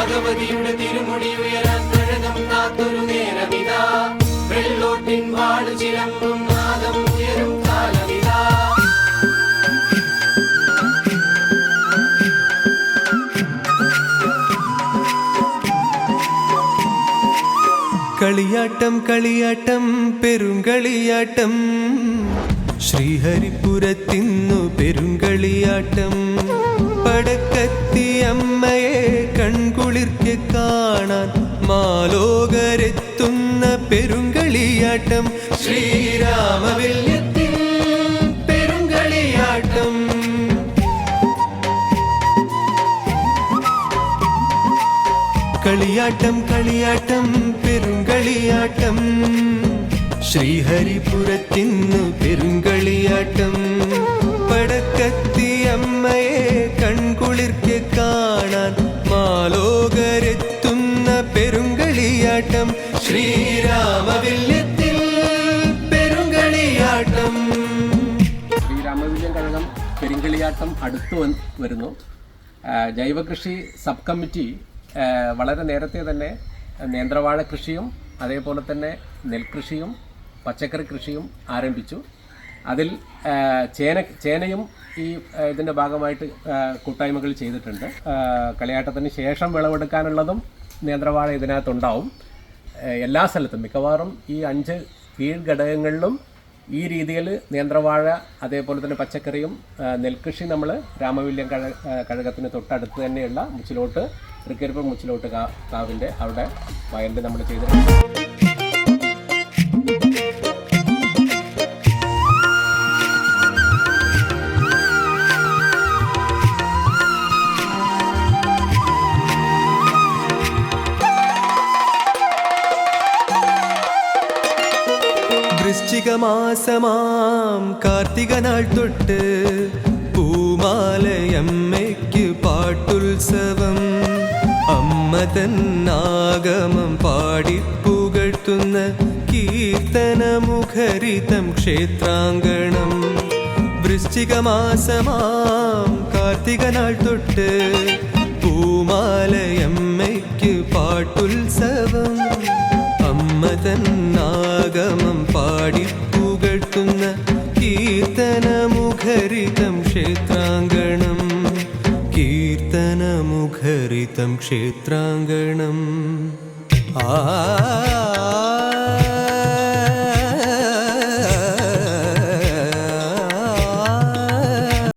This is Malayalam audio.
ഭഗവതിയുടെ തിരുമുടി ഉയരാൻ കഴകം കാത്തൊരു നേരമിതാ. വെള്ളോട്ടിൻ വാട് ചിലമ്പും നാദം ഉയരും കാലമിതാ. കളിയാട്ടം കളിയാട്ടം പെരുങ്കളിയാട്ടം. ശ്രീഹരിപുരത്തിന്നു പെരുങ്കളിയാട്ടം. പടക്കത്തി കാണാൻ മാലോകരെത്തുന്ന പെരുങ്കളിയാട്ടം. ശ്രീരാമവില്യത്തിൽ പെരുങ്കളിയാട്ടം. കളിയാട്ടം കളിയാട്ടം പെരുങ്കളിയാട്ടം. ശ്രീഹരിപുരത്തിന്നു പെരുങ്കളിയാട്ടം. പടക്കത്തി അമ്മയെ കൺകുളിർക്കെ കാണാൻ മാലോകരെത്തുന്ന പെരുങ്കളിയാട്ടം. ശ്രീരാമവില്യത്തിൽ പെരുങ്കളിയാട്ടം. ശ്രീരാമവില്യം കഴകം പെരുങ്കളിയാട്ടം അടുത്തു വരുന്നു. ജൈവകൃഷി സബ് കമ്മിറ്റി വളരെ നേരത്തെ തന്നെ നേന്ത്രവാഴ കൃഷിയും അതേപോലെ തന്നെ നെൽകൃഷിയും പച്ചക്കറി കൃഷിയും ആരംഭിച്ചു. അതിൽ ചേന ചേനയും ഈ ഇതിന്റെ ഭാഗമായിട്ട് കൂട്ടായ്മകൾ ചെയ്തിട്ടുണ്ട്. കളിയാട്ടത്തിന് ശേഷം വിളവെടുക്കാനുള്ളതും നേന്ത്രവാഴ ഇതിനകത്തുണ്ടാവും. എല്ലാ സ്ഥലത്തും മിക്കവാറും ഈ അഞ്ച് കീഴ് ഘടകങ്ങളിലും ഈ രീതിയിൽ നേന്ത്രവാഴ അതേപോലെ തന്നെ പച്ചക്കറിയും നെൽകൃഷി നമ്മൾ രാമവില്യം കഴ കഴകത്തിന് തൊട്ടടുത്ത് തന്നെയുള്ള മുച്ചിലോട്ട് തൃക്കരിപ്പ് മുച്ചിലോട്ട് കാവിന്റെ അവിടെ വയലിൽ നമ്മൾ ചെയ്തിട്ടുണ്ട്. വൃശ്ചിക മാസമാം കാർത്തിക നാൾ തൊട്ട് പൂമാലയമ്മയ്ക്ക് പാട്ടുത്സവം. അമ്മ തന്നാഗമം പാടിപ്പുകഴ്ത്തുന്ന കീർത്തനമുഖരിതം ക്ഷേത്രാങ്കണം. വൃശ്ചിക മാസമാം കാർത്തിക നാൾ തൊട്ട് പൂമാലയമ്മയ്ക്ക് അമ്മ പുകഴ്ത്തുന്ന കീർത്തന കീർത്തനമുഖരിതം ക്ഷേത്രാങ്കണം. കീർത്തനമുഖരിതം ക്ഷേത്രാങ്കണം. ആ